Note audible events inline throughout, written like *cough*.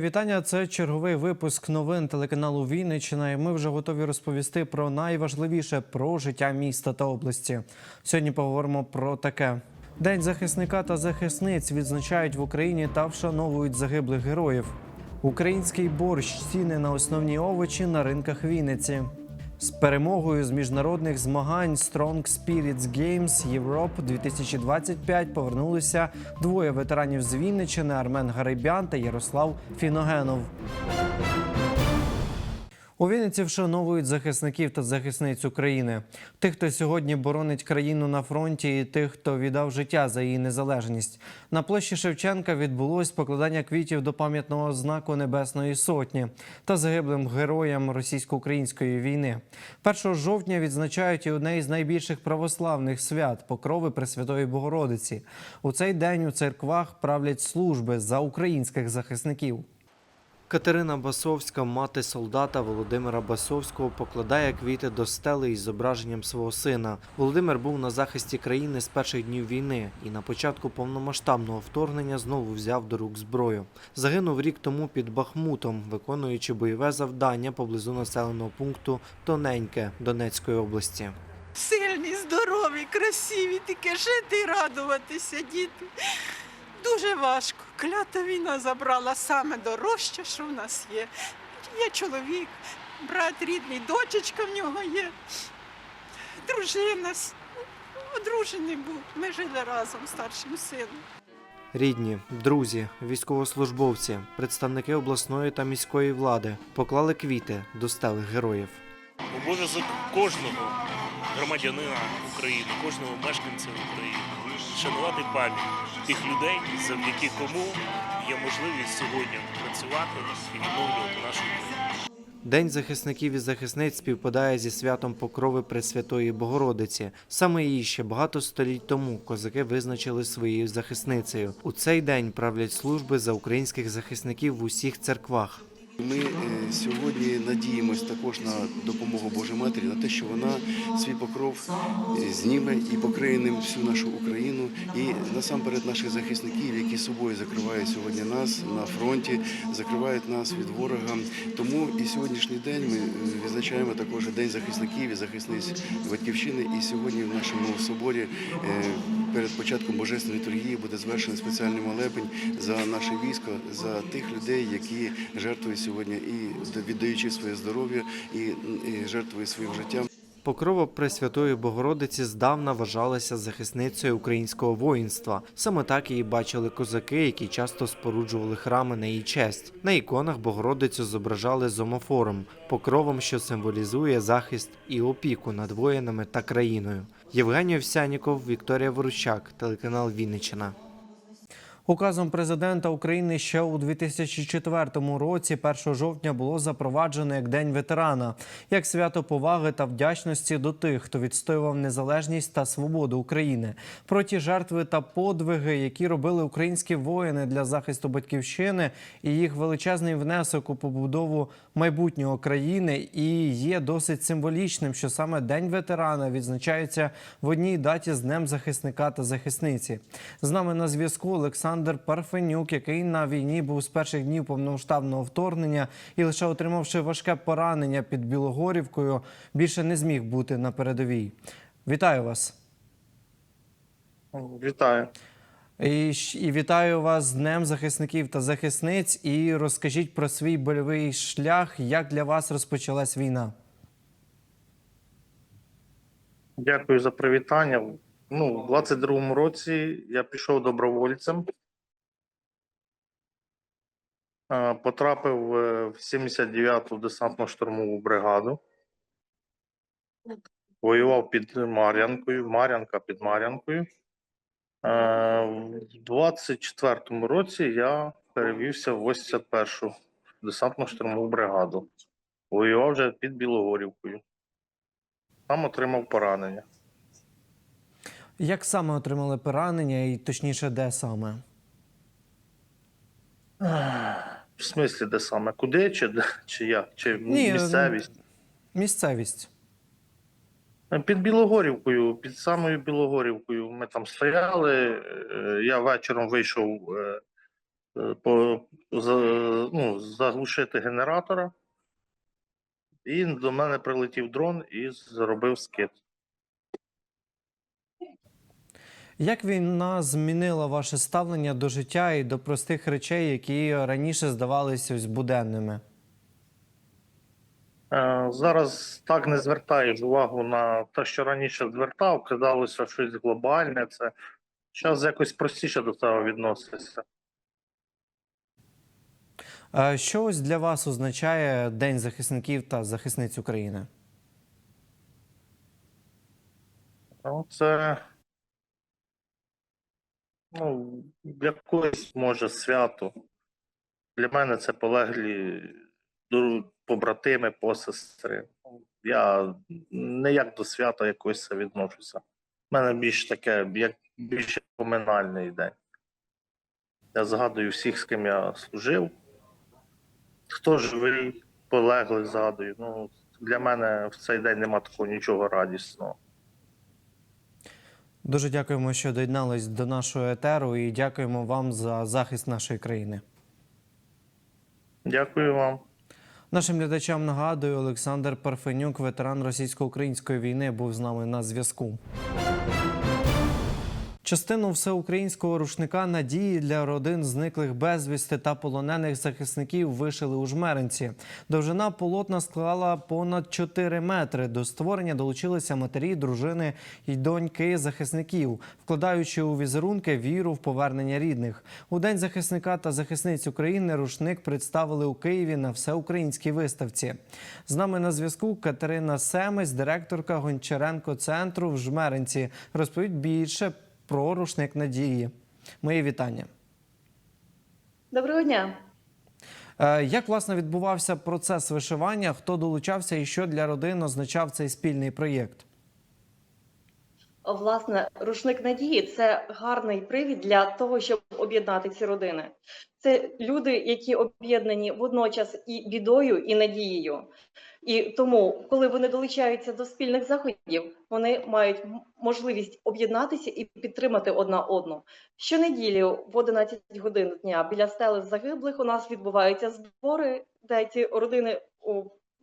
Вітання. Це черговий випуск новин телеканалу Вінниччина. І ми вже готові розповісти про найважливіше про життя міста та області. Сьогодні поговоримо про таке. День захисника та захисниць відзначають в Україні та вшановують загиблих героїв. Український борщ ціни на основні овочі на ринках Вінниці. З перемогою з міжнародних змагань Strong Spirits Games Europe 2025 повернулися двоє ветеранів з Вінниччини Армен Гарибян та Ярослав Фіногенов. У Вінниці вшановують захисників та захисниць України, тих, хто сьогодні боронить країну на фронті, і тих, хто віддав життя за її незалежність. На площі Шевченка відбулось покладання квітів до пам'ятного знаку Небесної Сотні та загиблим героям російсько-української війни. 1 жовтня відзначають і одне із найбільших православних свят покрови Пресвятої Богородиці. У цей день у церквах правлять служби за українських захисників. Катерина Басовська, мати солдата Володимира Басовського, покладає квіти до стели із зображенням свого сина. Володимир був на захисті країни з перших днів війни і на початку повномасштабного вторгнення знову взяв до рук зброю. Загинув рік тому під Бахмутом, виконуючи бойове завдання поблизу населеного пункту Тоненьке Донецької області. Сильні, здорові, красиві, тільки жити і радуватися, діти. Дуже важко. Клята війна забрала саме дорожче, що в нас є. Є чоловік, брат рідний, дочечка в нього є, дружина, одружений був. Ми жили разом з старшим сином. Рідні, друзі, військовослужбовці, представники обласної та міської влади поклали квіти до стели героїв. обов'язок кожного громадянина України, кожного мешканця України шанувати пам'ять тих людей, завдяки кому є можливість сьогодні працювати і відновлювати нашу країну. День захисників і захисниць співпадає зі святом Покрови Пресвятої Богородиці. Саме її ще багато століть тому козаки визначили своєю захисницею. У цей день правлять служби за українських захисників в усіх церквах. Ми е, сьогодні надіємось також на допомогу Божої Матері, на те, що вона свій покров е, зніме і покриє ним всю нашу Україну, і насамперед наших захисників, які собою закривають сьогодні нас на фронті, закривають нас від ворога. Тому і сьогоднішній день ми е, відзначаємо також День захисників і захисниць батьківщини. І сьогодні в нашому соборі перед початком божественної літургії буде звершений спеціальний молебень за наше військо, за тих людей, які жертвують сьогодні і віддаючи своє здоров'я і, жертвують своїм життям. Покрова Пресвятої Богородиці здавна вважалася захисницею українського воїнства. Саме так її бачили козаки, які часто споруджували храми на її честь. На іконах Богородицю зображали зомофором, покровом, що символізує захист і опіку над воїнами та країною. Євгеній Овсяніков, Вікторія Ворущак, телеканал Вінниччина. Указом президента України ще у 2004 році, 1 жовтня, було запроваджено як День ветерана, як свято поваги та вдячності до тих, хто відстоював незалежність та свободу України. Про ті жертви та подвиги, які робили українські воїни для захисту батьківщини, і їх величезний внесок у побудову майбутнього країни, і є досить символічним, що саме День ветерана відзначається в одній даті з Днем захисника та захисниці. З нами на зв'язку Олександр Парфенюк, який на війні був з перших днів повномасштабного вторгнення і лише отримавши важке поранення під Білогорівкою, більше не зміг бути на передовій. Вітаю вас. Вітаю. І, і вітаю вас з Днем захисників та захисниць. І розкажіть про свій больовий шлях, як для вас розпочалась війна. Дякую за привітання. Ну, у 22-му році я пішов добровольцем. Потрапив е, в 79-ту десантно-штурмову бригаду. Воював під Мар'янкою, Мар'янка під Мар'янкою. Е, В 24-му році я перевівся в 81-шу десантно-штурмову бригаду. Воював вже під Білогорівкою. Там отримав поранення. Як саме отримали поранення, і точніше, де саме? В смислі, де саме? Куди чи, чи як? Чи Ні, місцевість? Місцевість. Під Білогорівкою, під самою Білогорівкою ми там стояли. е, Я вечором вийшов е, е, по, ну, заглушити генератора. І до мене прилетів дрон і зробив скид. Як війна змінила ваше ставлення до життя і до простих речей, які раніше здавалися буденними? Е, Зараз так не звертаєш увагу на те, що раніше звертав, казалося щось глобальне. Це зараз якось простіше до цього відноситься. Е, Що ось для вас означає День захисників та захисниць України? Ну, це ну, якось може свято. Для мене це полеглі побратими, посестри. Я не як до свята якось це відношуся. У мене більш таке, як більш поминальний день. Я згадую всіх, з ким я служив. Хто живий, полеглих згадую. Ну, для мене в цей день нема такого нічого радісного. Дуже дякуємо, що доєднались до нашого етеру, і дякуємо вам за захист нашої країни. Дякую вам. Нашим глядачам нагадую, Олександр Парфенюк, ветеран російсько-української війни, був з нами на зв'язку. Частину всеукраїнського рушника надії для родин зниклих безвісти та полонених захисників вишили у жмеринці. Довжина полотна склала понад 4 метри. До створення долучилися матері, дружини і доньки захисників, вкладаючи у візерунки віру в повернення рідних. У день захисника та захисниць України рушник представили у Києві на всеукраїнській виставці. З нами на зв'язку Катерина Семець, директорка Гончаренко центру в Жмеринці. Розповідь більше про рушник надії. Мої вітання. Доброго дня. Е, Як власне відбувався процес вишивання? Хто долучався і що для родин означав цей спільний проєкт? Власне, рушник надії це гарний привід для того, щоб об'єднати ці родини. Це люди, які об'єднані водночас і бідою, і надією. І тому, коли вони долучаються до спільних заходів, вони мають можливість об'єднатися і підтримати одна одну. Щонеділі в 11 годин дня біля стели загиблих у нас відбуваються збори, де ці родини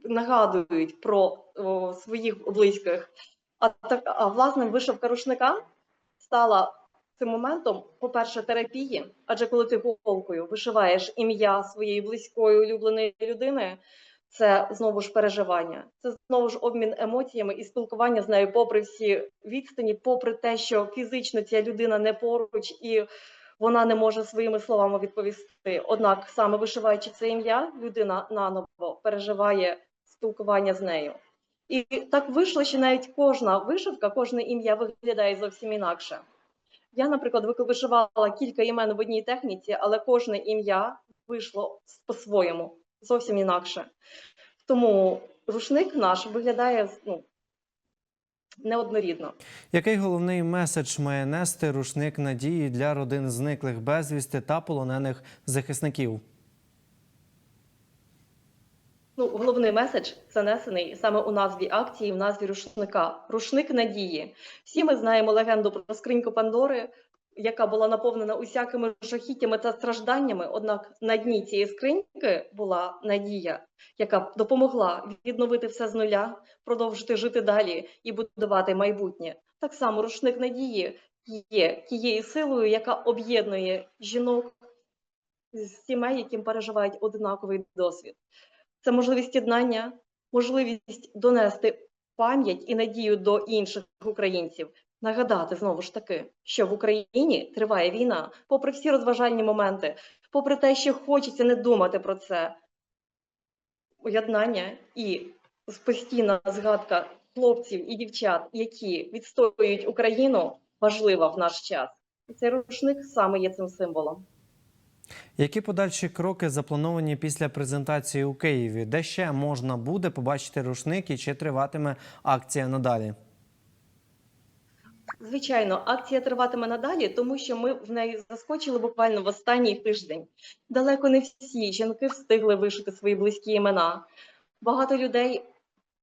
нагадують про о, своїх близьких. А так, а власне вишивка рушника стала цим моментом, по-перше, терапії. Адже коли ти голкою вишиваєш ім'я своєї близької улюбленої людини, це знову ж переживання, це знову ж обмін емоціями і спілкування з нею, попри всі відстані, попри те, що фізично ця людина не поруч і вона не може своїми словами відповісти. Однак, саме вишиваючи це ім'я, людина наново переживає спілкування з нею. І так вийшло, що навіть кожна вишивка, кожне ім'я виглядає зовсім інакше. Я, наприклад, ви- вишивала кілька імен в одній техніці, але кожне ім'я вийшло по-своєму, зовсім інакше. Тому рушник наш виглядає ну, неоднорідно. Який головний меседж має нести рушник надії для родин зниклих безвісти та полонених захисників? Ну, головний меседж це несений саме у назві акції, в назві рушника. Рушник надії. Всі ми знаємо легенду про скриньку Пандори, яка була наповнена усякими жахіттями та стражданнями. Однак на дні цієї скриньки була надія, яка допомогла відновити все з нуля, продовжити жити далі і будувати майбутнє. Так само рушник надії є тією силою, яка об'єднує жінок з сімей, яким переживають однаковий досвід. Це можливість єднання, можливість донести пам'ять і надію до інших українців. Нагадати знову ж таки, що в Україні триває війна, попри всі розважальні моменти, попри те, що хочеться не думати про це. Єднання і постійна згадка хлопців і дівчат, які відстоюють Україну, важлива в наш час. Цей рушник саме є цим символом. Які подальші кроки заплановані після презентації у Києві? Де ще можна буде побачити рушник і чи триватиме акція надалі? Звичайно, акція триватиме надалі, тому що ми в неї заскочили буквально в останній тиждень. Далеко не всі жінки встигли вишити свої близькі імена. Багато людей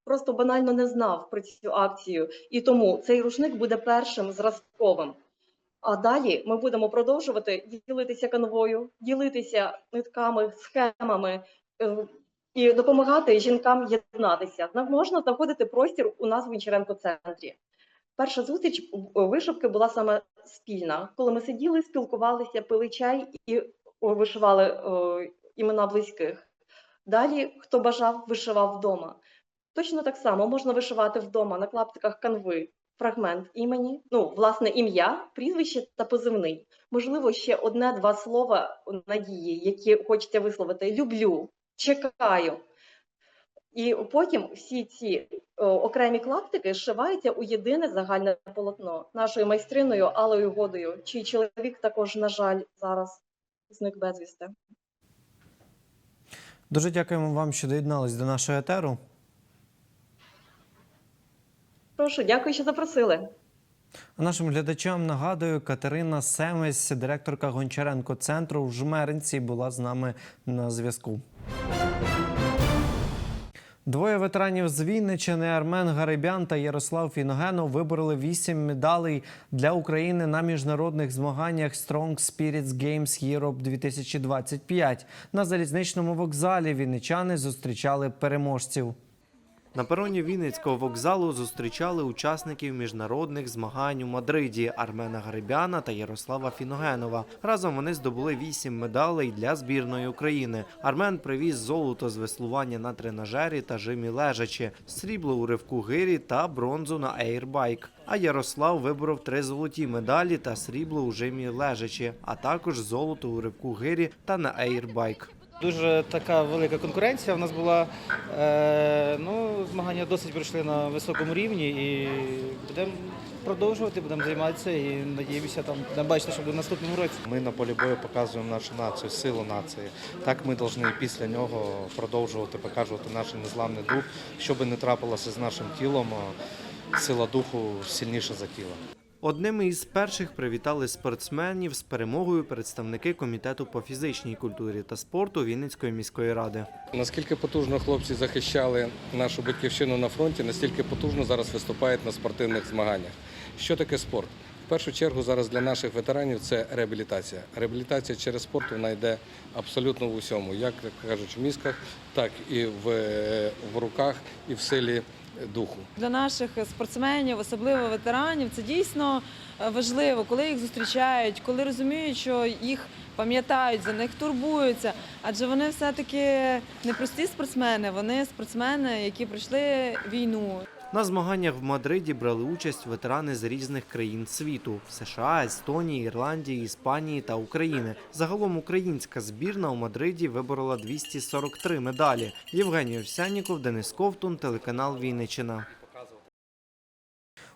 просто банально не знав про цю акцію, і тому цей рушник буде першим зразковим. А далі ми будемо продовжувати ділитися канвою, ділитися нитками, схемами е, і допомагати жінкам єднатися. Нам можна знаходити простір у нас в Гончаренко центрі. Перша зустріч в- вишивки була саме спільна, коли ми сиділи, спілкувалися, пили чай і вишивали е, імена близьких. Далі, хто бажав, вишивав вдома. Точно так само можна вишивати вдома на клаптиках канви фрагмент імені, ну, власне, ім'я, прізвище та позивний. Можливо, ще одне-два слова надії, які хочеться висловити. Люблю, чекаю. І потім всі ці о, окремі клаптики зшиваються у єдине загальне полотно нашою майстриною Алою Годою, чий чоловік також, на жаль, зараз зник безвісти. Дуже дякуємо вам, що доєднались до нашого етеру. Прошу, дякую, що запросили. Нашим глядачам нагадую, Катерина Семесь, директорка Гончаренко центру в Жмеринці, була з нами на зв'язку. Двоє ветеранів з Вінничини Армен Гарибян та Ярослав Фіногенов вибороли вісім медалей для України на міжнародних змаганнях Strong Spirits Games Europe 2025. На залізничному вокзалі вінничани зустрічали переможців. На пероні Вінницького вокзалу зустрічали учасників міжнародних змагань у Мадриді Армена Гарибяна та Ярослава Фіногенова. Разом вони здобули вісім медалей для збірної України. Армен привіз золото з веслування на тренажері та жимі лежачі, срібло у ривку гирі та бронзу на ейрбайк. А Ярослав виборов три золоті медалі та срібло у жимі лежачі, а також золото у ривку гирі та на ейрбайк. Дуже така велика конкуренція в нас була. Е, ну, змагання досить пройшли на високому рівні і будемо продовжувати, будемо займатися і надіємося там будемо бачити, що буде в наступному році. Ми на полі бою показуємо нашу націю, силу нації. Так ми повинні після нього продовжувати показувати наш незламний дух. Що би не трапилося з нашим тілом, сила духу сильніша за тіло. Одними із перших привітали спортсменів з перемогою представники комітету по фізичній культурі та спорту Вінницької міської ради. Наскільки потужно хлопці захищали нашу батьківщину на фронті, настільки потужно зараз виступають на спортивних змаганнях. Що таке спорт? В першу чергу зараз для наших ветеранів це реабілітація. Реабілітація через спорт вона йде абсолютно в усьому, як кажуть, в мізках, так і в, руках, і в силі духу. Для наших спортсменів, особливо ветеранів, це дійсно е, важливо, коли їх зустрічають, коли розуміють, що їх пам'ятають, за них турбуються. Адже вони все-таки не прості спортсмени, вони спортсмени, які пройшли війну. На змаганнях в Мадриді брали участь ветерани з різних країн світу: США, Естонії, Ірландії, Іспанії та України. Загалом українська збірна у Мадриді виборола 243 медалі. Євгеній Овсянніков, Денис Ковтун, телеканал Вінниччина.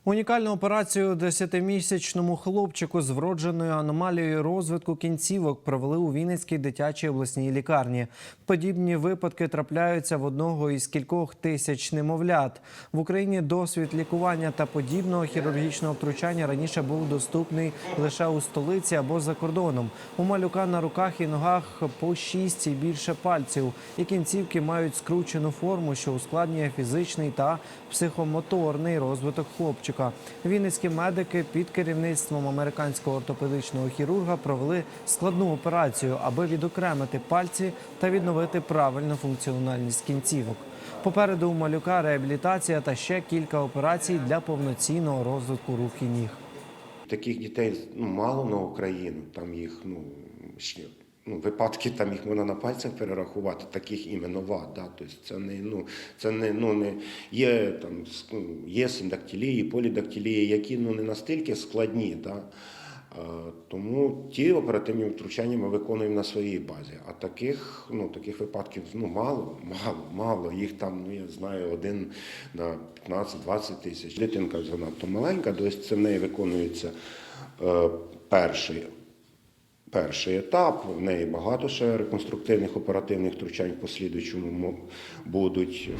Унікальну операцію 10-місячному хлопчику з вродженою аномалією розвитку кінцівок провели у Вінницькій дитячій обласній лікарні. Подібні випадки трапляються в одного із кількох тисяч немовлят. В Україні досвід лікування та подібного хірургічного втручання раніше був доступний лише у столиці або за кордоном. У малюка на руках і ногах по шість і більше пальців, і кінцівки мають скручену форму, що ускладнює фізичний та психомоторний розвиток хлопчика. Вінницькі медики під керівництвом американського ортопедичного хірурга провели складну операцію, аби відокремити пальці та відновити правильну функціональність кінцівок. Попереду у малюка реабілітація та ще кілька операцій для повноцінного розвитку рук і ніг. Таких дітей ну, мало на Україну, там їх ну, ще, ну, випадки там їх можна на пальцях перерахувати, таких іменно вад. Да? Тобто це не, ну, це не, ну, не є, там, ну, є синдактилії, полідактилії, які ну, не настільки складні. Да? Тому ті оперативні втручання ми виконуємо на своїй базі. А таких, ну, таких випадків ну, мало, мало, мало. Їх там, ну, я знаю, один на 15-20 тисяч. Дитинка занадто маленька, тобто це в неї виконується е, перший, перший етап. В неї багато ще реконструктивних оперативних втручань в послідуючому будуть.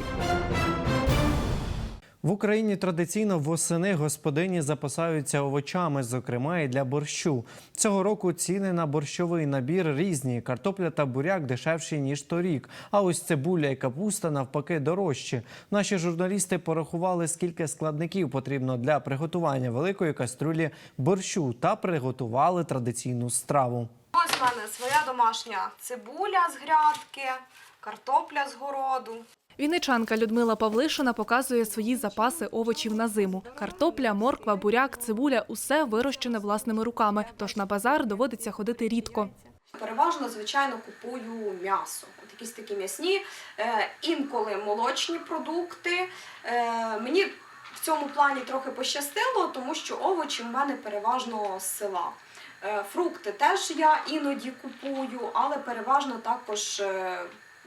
В Україні традиційно восени господині запасаються овочами, зокрема і для борщу. Цього року ціни на борщовий набір різні. Картопля та буряк дешевші ніж торік. А ось цибуля і капуста навпаки дорожчі. Наші журналісти порахували, скільки складників потрібно для приготування великої каструлі борщу та приготували традиційну страву. Ось в мене своя домашня цибуля з грядки, картопля з городу. Вінничанка Людмила Павлишина показує свої запаси овочів на зиму. Картопля, морква, буряк, цибуля усе вирощене власними руками. Тож на базар доводиться ходити рідко. Переважно, звичайно, купую м'ясо. Якісь такі м'ясні, е, інколи молочні продукти. Е, мені в цьому плані трохи пощастило, тому що овочі в мене переважно з села. Е, фрукти теж я іноді купую, але переважно також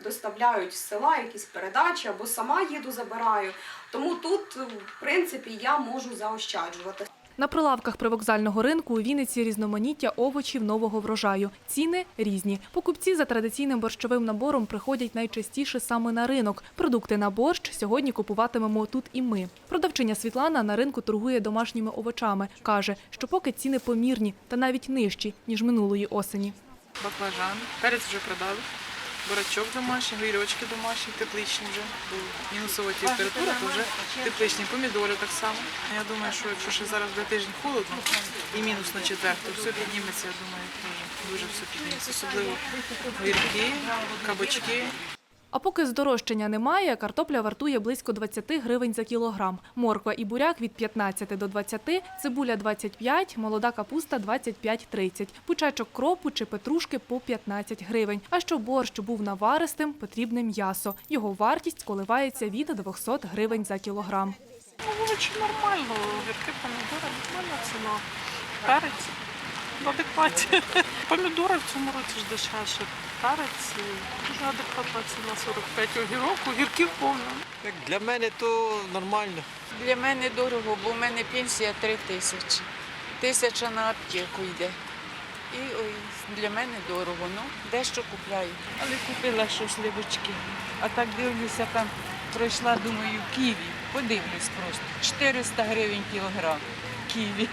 доставляють з села якісь передачі або сама їду забираю. Тому тут, в принципі, я можу заощаджувати. На прилавках привокзального ринку у Вінниці різноманіття овочів нового врожаю. Ціни різні. Покупці за традиційним борщовим набором приходять найчастіше саме на ринок. Продукти на борщ сьогодні купуватимемо тут і ми. Продавчиня Світлана на ринку торгує домашніми овочами. Каже, що поки ціни помірні та навіть нижчі, ніж минулої осені. баклажан, перець вже продали, бурачок домашній, гірочки домашні, тепличні вже. Мінусова температура, то вже тепличні, помідори так само. Я думаю, що якщо ще зараз буде тиждень холодно і мінус на четвер, то все підніметься, я думаю, дуже, дуже все підніметься. Особливо гірки, кабачки. А поки здорожчання немає, картопля вартує близько 20 гривень за кілограм. Морква і буряк від 15 до 20, цибуля 25, молода капуста 25-30, пучечок кропу чи петрушки по 15 гривень. А щоб борщ був наваристим, потрібне м'ясо. Його вартість коливається від 200 гривень за кілограм. Овочі нормально, гірки, помідори, нормальна ціна. Перець в адекваті. *laughs* Помідори в цьому році ж дешевше. Перець дуже адекватна ціна 45 огірок, огірків повно. Як для мене то нормально. Для мене дорого, бо в мене пенсія 3 тисячі. Тисяча на аптеку йде. І ой, для мене дорого, ну, дещо купляю. Але купила що сливочки. А так дивлюся, там пройшла, думаю, ківі. Подивлюсь просто. 400 гривень кілограм. Ківі.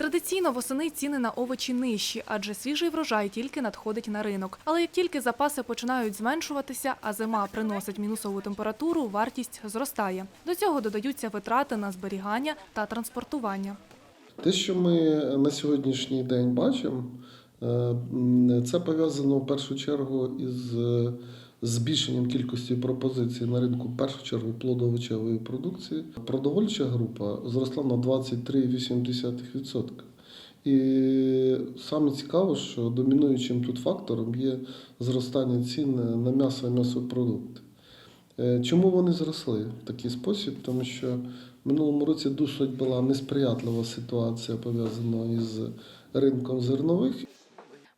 Традиційно восени ціни на овочі нижчі, адже свіжий врожай тільки надходить на ринок. Але як тільки запаси починають зменшуватися, а зима приносить мінусову температуру, вартість зростає. До цього додаються витрати на зберігання та транспортування. Те, що ми на сьогоднішній день бачимо, е, це пов'язано в першу чергу із е, збільшенням кількості пропозицій на ринку, в першу чергу плодоовочевої продукції. Продовольча група зросла на 23,8%. І саме цікаво, що домінуючим тут фактором є зростання цін на м'ясо і м'ясопродукти. Е, Чому вони зросли в такий спосіб? Тому що в минулому році досить була несприятлива ситуація пов'язана із ринком зернових.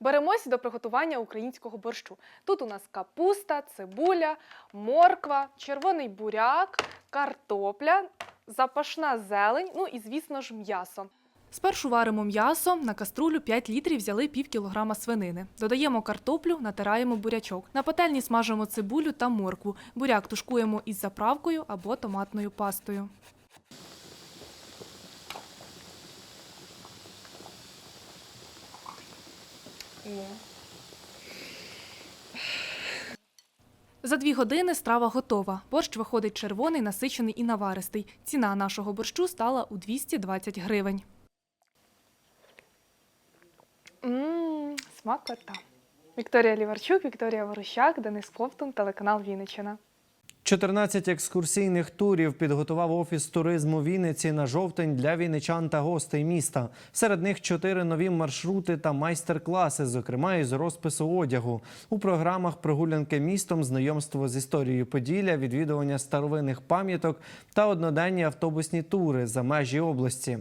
Беремось до приготування українського борщу. Тут у нас капуста, цибуля, морква, червоний буряк, картопля, запашна зелень, ну і, звісно ж, м'ясо. Спершу варимо м'ясо, на каструлю 5 літрів взяли пів кілограма свинини. Додаємо картоплю, натираємо бурячок. На пательні смажимо цибулю та моркву. Буряк тушкуємо із заправкою або томатною пастою. За дві години страва готова. Борщ виходить червоний, насичений і наваристий. Ціна нашого борщу стала у 220 гривень. Ммм, смакота. Вікторія Ліварчук, Вікторія Ворощак, Денис Ковтун, телеканал Вінниччина. 14 екскурсійних турів підготував офіс туризму Вінниці на жовтень для вінничан та гостей міста. Серед них чотири нові маршрути та майстер-класи, зокрема із розпису одягу. У програмах прогулянки містом, знайомство з історією Поділля, відвідування старовинних пам'яток та одноденні автобусні тури за межі області.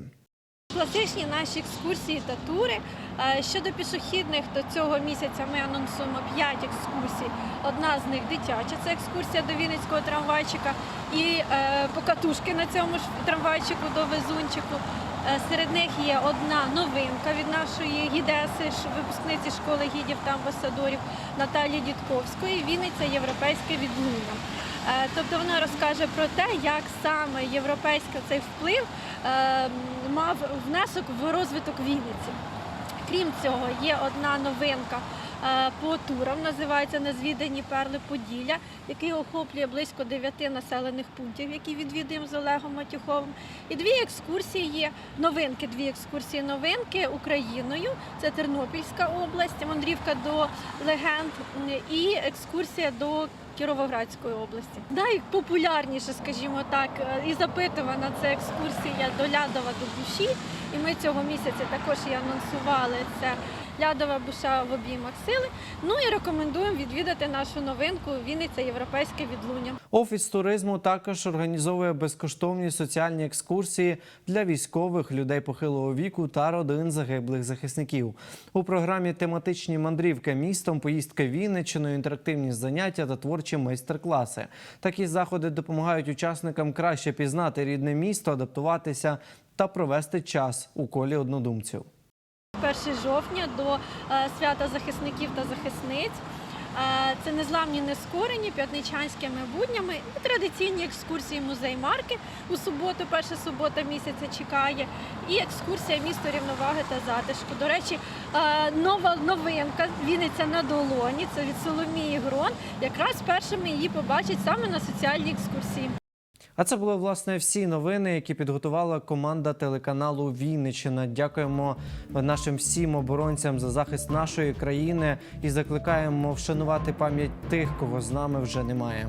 Класичні наші екскурсії та тури. Е, Щодо пішохідних, то цього місяця ми анонсуємо 5 екскурсій. Одна з них дитяча, це екскурсія до Вінницького трамвайчика і е, покатушки на цьому ж трамвайчику до Везунчику. Е, Серед них є одна новинка від нашої гідеси, випускниці школи гідів та амбасадорів Наталії Дідковської. Вінниця європейське відлуння. Е, Тобто вона розкаже про те, як саме європейський цей вплив е, мав внесок в розвиток Вінниці. Крім цього, є одна новинка по турам, називається Незвідані перли Поділля, який охоплює близько дев'яти населених пунктів, які відвідуємо з Олегом Матюховим. І дві екскурсії є новинки, дві екскурсії новинки Україною. Це Тернопільська область, мандрівка до легенд і екскурсія до Кіровоградської області. Найпопулярніше, скажімо так, е, і запитувана це екскурсія до Лядова до душі. І ми цього місяця також і анонсували це Лядова буша в обіймах сили. Ну і рекомендуємо відвідати нашу новинку Вінниця Європейське відлуння. Офіс туризму також організовує безкоштовні соціальні екскурсії для військових, людей похилого віку та родин загиблих захисників. У програмі тематичні мандрівки містом, поїздки Вінниччиною, інтерактивні заняття та творчі майстер-класи. Такі заходи допомагають учасникам краще пізнати рідне місто, адаптуватися та провести час у колі однодумців. 1 жовтня до е, свята захисників та захисниць. Е, Це незламні нескорені п'ятничанськими буднями і традиційні екскурсії музей марки у суботу, перша субота місяця чекає, і екскурсія місто рівноваги та затишку. До речі, е, нова новинка Вінниця на долоні. Це від Соломії Грон. Якраз першими її побачать саме на соціальній екскурсії. А це були власне всі новини, які підготувала команда телеканалу Вінничина. Дякуємо нашим всім оборонцям за захист нашої країни і закликаємо вшанувати пам'ять тих, кого з нами вже немає.